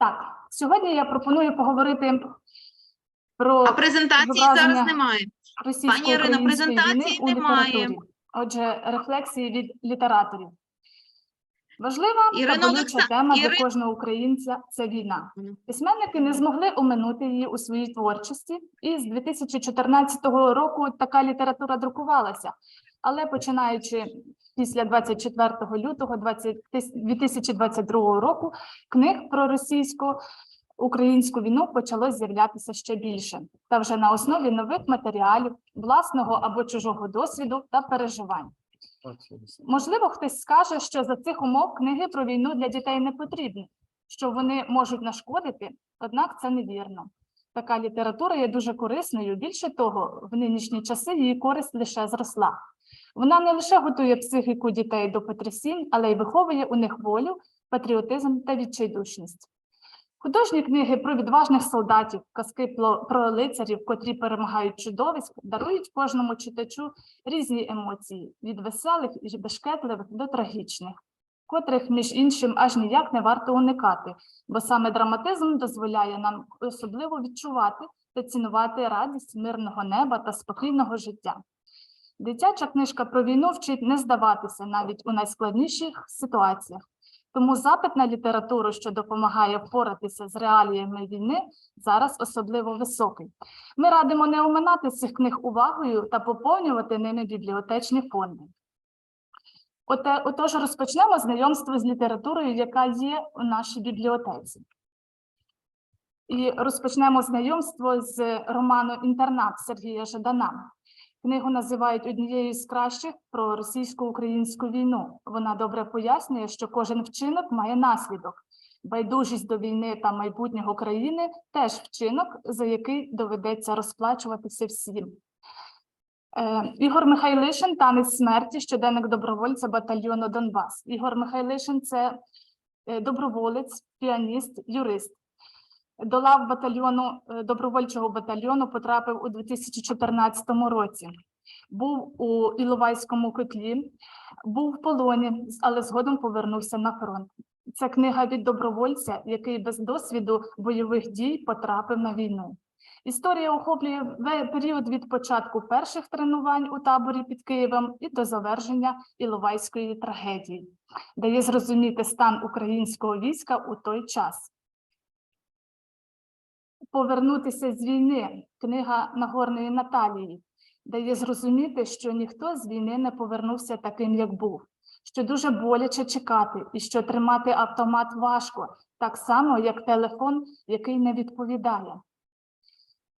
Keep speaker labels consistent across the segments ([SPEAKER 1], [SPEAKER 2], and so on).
[SPEAKER 1] Так, сьогодні я пропоную поговорити про
[SPEAKER 2] А презентації зараз немає. Пані
[SPEAKER 1] російсько-української
[SPEAKER 2] презентації немає.
[SPEAKER 1] Отже, рефлексії від літераторів. Важлива та болюча
[SPEAKER 2] Олекса-
[SPEAKER 1] тема
[SPEAKER 2] Іри-
[SPEAKER 1] для кожного українця це війна. Письменники не змогли оминути її у своїй творчості, і з 2014 року така література друкувалася. Але починаючи після 24 лютого 20 тис- 2022 року, книг про російську українську війну почало з'являтися ще більше, та вже на основі нових матеріалів, власного або чужого досвіду та переживань. Можливо, хтось скаже, що за цих умов книги про війну для дітей не потрібні, що вони можуть нашкодити, однак це невірно. Така література є дуже корисною. Більше того, в нинішні часи її користь лише зросла. Вона не лише готує психіку дітей до потрясінь, але й виховує у них волю, патріотизм та відчайдушність. Художні книги про відважних солдатів, казки про- лицарів, котрі перемагають чудовиськ, дарують кожному читачу різні емоції від веселих і бешкетливих до трагічних, котрих, між іншим, аж ніяк не варто уникати, бо саме драматизм дозволяє нам особливо відчувати та цінувати радість мирного неба та спокійного життя. Дитяча книжка про війну вчить не здаватися навіть у найскладніших ситуаціях. Тому запит на літературу, що допомагає впоратися з реаліями війни, зараз особливо високий. Ми радимо не оминати цих книг увагою та поповнювати ними бібліотечні фонди. Оте- Отож, розпочнемо знайомство з літературою, яка є у нашій бібліотеці. І розпочнемо знайомство з роману Інтернат Сергія Жадана. Книгу називають однією з кращих про російсько-українську війну. Вона добре пояснює, що кожен вчинок має наслідок. Байдужість до війни та майбутнього країни теж вчинок, за який доведеться розплачуватися всім. Е, Ігор Михайлишин танець смерті, щоденник добровольця батальйону Донбас. Ігор Михайлишин це е, доброволець, піаніст, юрист. До лав батальйону е, добровольчого батальйону потрапив у 2014 році. Був у Іловайському котлі, був в полоні, але згодом повернувся на фронт. Це книга від добровольця, який без досвіду бойових дій потрапив на війну. Історія охоплює період від початку перших тренувань у таборі під Києвом і до завершення Іловайської трагедії, дає зрозуміти стан українського війська у той час. Повернутися з війни. Книга Нагорної Наталії дає зрозуміти, що ніхто з війни не повернувся таким, як був, що дуже боляче чекати, і що тримати автомат важко, так само, як телефон, який не відповідає.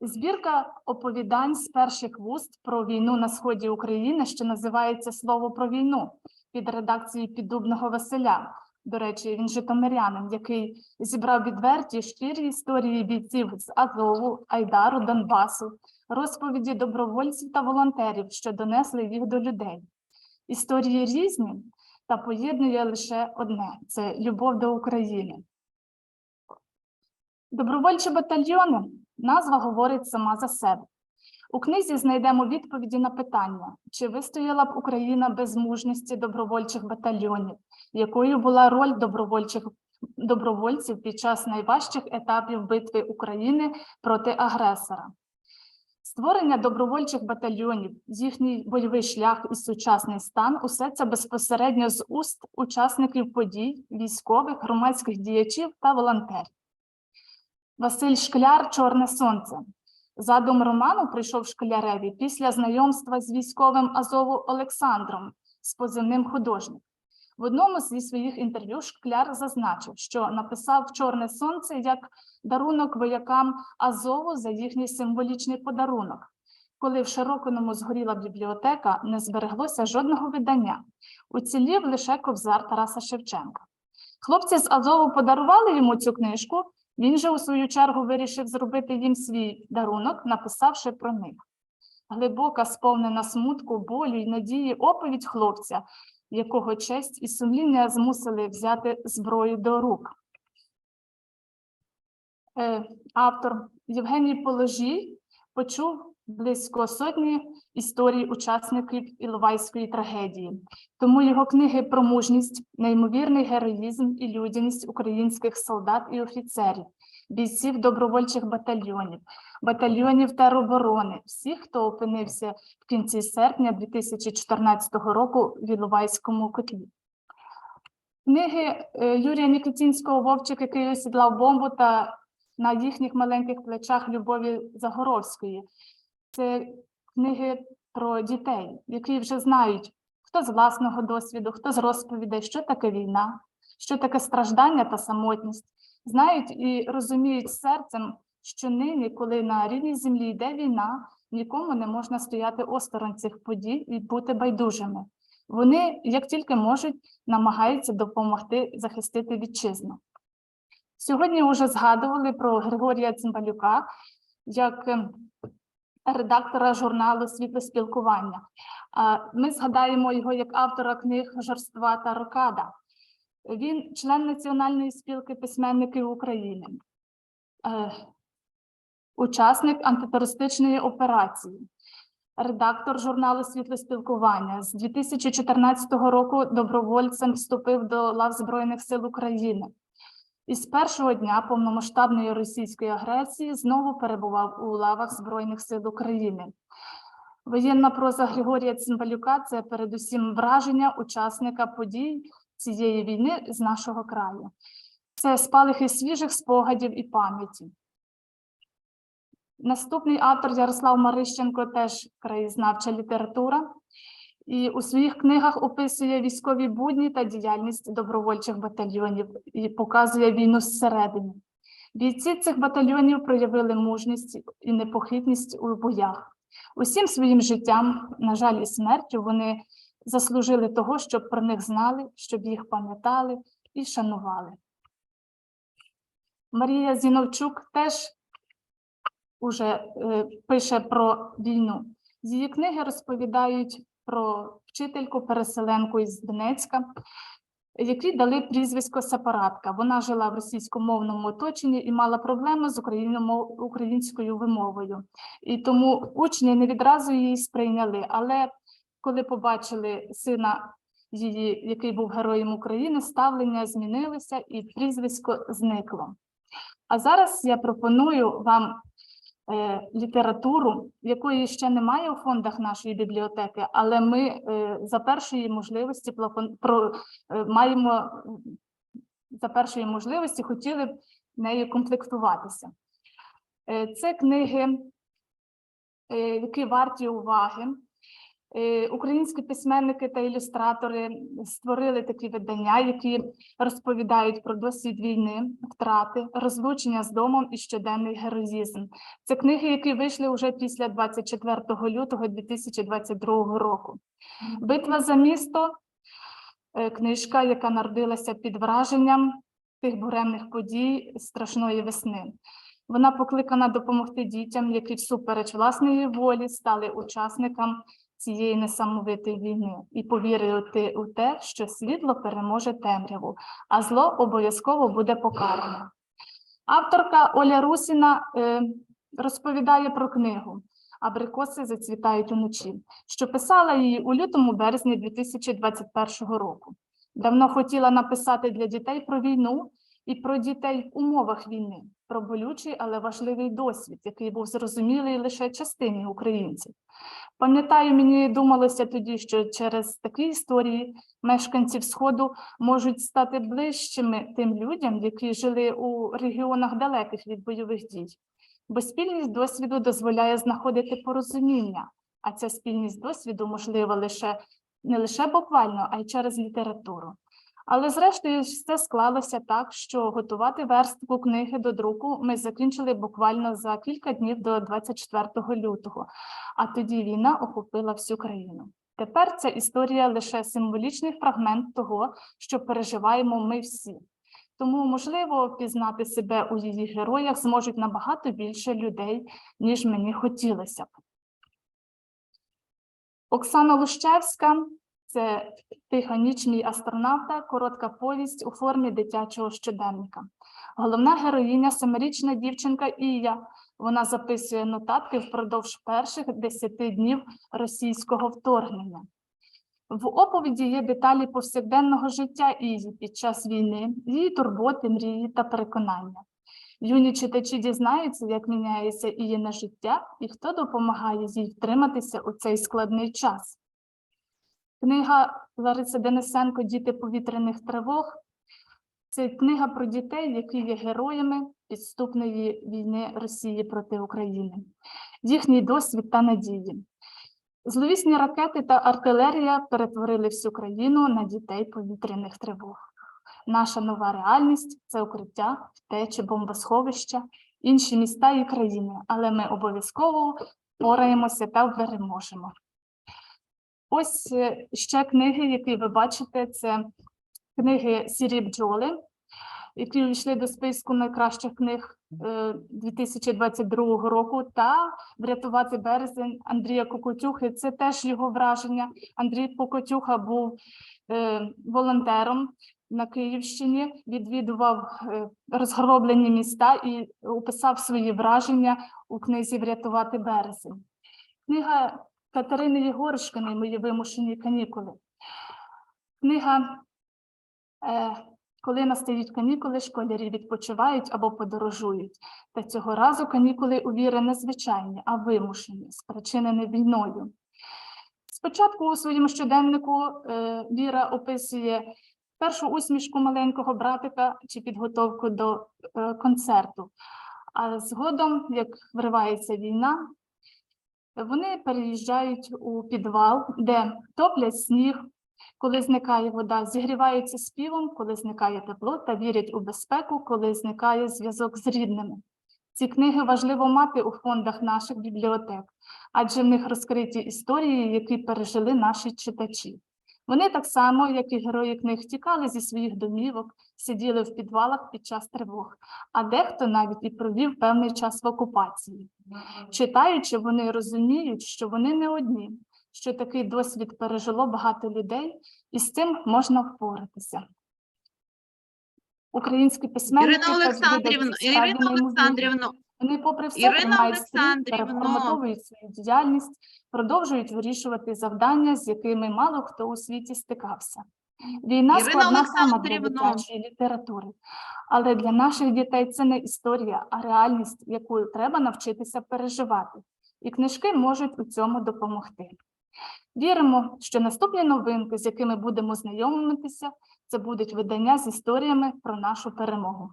[SPEAKER 1] Збірка оповідань з перших вуст про війну на сході України, що називається Слово про війну під редакцією Піддубного Василя. До речі, він житомирянин, який зібрав відверті щирі історії бійців з Азову, Айдару, Донбасу, розповіді добровольців та волонтерів, що донесли їх до людей. Історії різні, та поєднує лише одне це любов до України. Добровольчі батальйони назва говорить сама за себе. У книзі знайдемо відповіді на питання, чи вистояла б Україна без мужності добровольчих батальйонів, якою була роль добровольчих добровольців під час найважчих етапів битви України проти агресора. Створення добровольчих батальйонів, їхній бойовий шлях і сучасний стан усе це безпосередньо з уст учасників подій, військових, громадських діячів та волонтерів. Василь Шкляр Чорне сонце. Задум роману прийшов Шкляреві після знайомства з військовим Азову Олександром з позивним художник. В одному зі своїх інтерв'ю Шкляр зазначив, що написав Чорне сонце як дарунок воякам Азову за їхній символічний подарунок. Коли в Широкиному згоріла бібліотека, не збереглося жодного видання. Уцілів лише кобзар Тараса Шевченка. Хлопці з Азову подарували йому цю книжку. Він же, у свою чергу, вирішив зробити їм свій дарунок, написавши про них. Глибока, сповнена смутку, болю й надії оповідь хлопця, якого честь і сумління змусили взяти зброю до рук. Е, Автор Євгеній Положій почув близько сотні історій учасників Іловайської трагедії. Тому його книги про мужність, неймовірний героїзм і людяність українських солдат і офіцерів, бійців добровольчих батальйонів, батальйонів тероборони, всіх, хто опинився в кінці серпня 2014 року в Іловайському котлі. Книги е, Юрія Нікітінського Вовчик, який осідлав бомбу, та на їхніх маленьких плечах Любові Загоровської. Це книги про дітей, які вже знають, хто з власного досвіду, хто з розповідей, що таке війна, що таке страждання та самотність. Знають і розуміють серцем, що нині, коли на рідній землі йде війна, нікому не можна стояти осторонь цих подій і бути байдужими. Вони, як тільки можуть, намагаються допомогти захистити вітчизну. Сьогодні вже згадували про Григорія Цимбалюка як ем, редактора журналу Світлоспілкування. Ми згадаємо його як автора книг Жорства та Рокада. Він член Національної спілки письменників України, е, учасник антитерористичної операції, редактор журналу Світлоспілкування. З 2014 року добровольцем вступив до лав Збройних сил України. І з першого дня повномасштабної російської агресії знову перебував у лавах Збройних сил України. Воєнна проза Григорія Цимбалюка це передусім враження учасника подій цієї війни з нашого краю. Це спалахи свіжих спогадів і пам'яті. Наступний автор Ярослав Марищенко теж краєзнавча література. І у своїх книгах описує військові будні та діяльність добровольчих батальйонів і показує війну зсередини. Бійці цих батальйонів проявили мужність і непохитність у боях. Усім своїм життям, на жаль, і смертю вони заслужили того, щоб про них знали, щоб їх пам'ятали і шанували. Марія Зіновчук теж уже е, пише про війну. Її книги розповідають про вчительку переселенку із Донецька, які дали прізвисько сепаратка. Вона жила в російськомовному оточенні і мала проблеми з українською вимовою. І тому учні не відразу її сприйняли. Але коли побачили сина її, який був героєм України, ставлення змінилося і прізвисько зникло. А зараз я пропоную вам літературу, якої ще немає у фондах нашої бібліотеки, але ми е, за першої можливості е, маємо за першої можливості хотіли б нею комплектуватися. Е, Це книги, е, які варті уваги. Е, Українські письменники та ілюстратори створили такі видання, які розповідають про досвід війни, втрати, розлучення з домом і щоденний героїзм. Це книги, які вийшли вже після 24 лютого 2022 року. Битва за місто е, книжка, яка народилася під враженням тих буремних подій страшної весни. Вона покликана допомогти дітям, які всупереч власної волі стали учасниками цієї несамовитої війни, і повірити у те, що світло переможе темряву, а зло обов'язково буде покарано. Авторка Оля Русіна е, розповідає про книгу Абрикоси зацвітають уночі, що писала її у лютому березні 2021 року. Давно хотіла написати для дітей про війну і про дітей в умовах війни, про болючий, але важливий досвід, який був зрозумілий лише частині українців. Пам'ятаю, мені думалося тоді, що через такі історії мешканці Сходу можуть стати ближчими тим людям, які жили у регіонах далеких від бойових дій. Бо спільність досвіду дозволяє знаходити порозуміння, а ця спільність досвіду можлива лише не лише буквально, а й через літературу. Але зрештою все склалося так, що готувати верстку книги до друку ми закінчили буквально за кілька днів до 24 лютого, а тоді війна охопила всю країну. Тепер ця історія лише символічний фрагмент того, що переживаємо ми всі. Тому, можливо, пізнати себе у її героях зможуть набагато більше людей, ніж мені хотілося б. Оксана Лущевська це Тиха ніч астронавта, коротка повість у формі дитячого щоденника. Головна героїня семирічна дівчинка Ія. Вона записує нотатки впродовж перших десяти днів російського вторгнення. В оповіді є деталі повсякденного життя Ії під час війни, її турботи, мрії та переконання. Юні читачі дізнаються, як міняється її на життя і хто допомагає їй втриматися у цей складний час. Книга Лариси Денисенко Діти повітряних тривог це книга про дітей, які є героями підступної війни Росії проти України, їхній досвід та надії. Зловісні ракети та артилерія перетворили всю країну на дітей повітряних тривог. Наша нова реальність це укриття, втечі, бомбосховища, інші міста і країни, але ми обов'язково впораємося та переможемо. Ось е, ще книги, які ви бачите, це книги Сірі бджоли, які увійшли до списку найкращих книг е, 2022 року, та Врятувати березень Андрія Кокотюхи. Це теж його враження. Андрій Кокотюха був е, волонтером на Київщині, відвідував е, розгроблені міста і описав свої враження у книзі Врятувати березень. Книга Катерини Єгоришкиної Мої вимушені канікули. Книга е, Коли настають канікули, школярі відпочивають або подорожують. Та цього разу канікули у Віри не звичайні, а вимушені, спричинені війною. Спочатку у своєму щоденнику е, Віра описує першу усмішку маленького братика чи підготовку до е, концерту. А згодом, як вривається війна, вони переїжджають у підвал, де топлять сніг, коли зникає вода, зігріваються співом, коли зникає тепло, та вірять у безпеку, коли зникає зв'язок з рідними. Ці книги важливо мати у фондах наших бібліотек, адже в них розкриті історії, які пережили наші читачі. Вони так само, як і герої книг, тікали зі своїх домівок, сиділи в підвалах під час тривог, а дехто навіть і провів певний час в окупації. Читаючи, вони розуміють, що вони не одні, що такий досвід пережило багато людей, і з цим можна впоратися. Українські письменники
[SPEAKER 2] Ірина Олександрівна, Ірина. Олександрівна,
[SPEAKER 1] Вони, попри все,
[SPEAKER 2] Ірина
[SPEAKER 1] тримають стрій, переформатовують свою діяльність, продовжують вирішувати завдання, з якими мало хто у світі стикався. Війна
[SPEAKER 2] Ірина
[SPEAKER 1] складна тема для дитячої літератури, але для наших дітей це не історія, а реальність, яку треба навчитися переживати. І книжки можуть у цьому допомогти. Віримо, що наступні новинки, з якими будемо знайомитися, це будуть видання з історіями про нашу перемогу.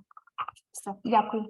[SPEAKER 1] Все, дякую.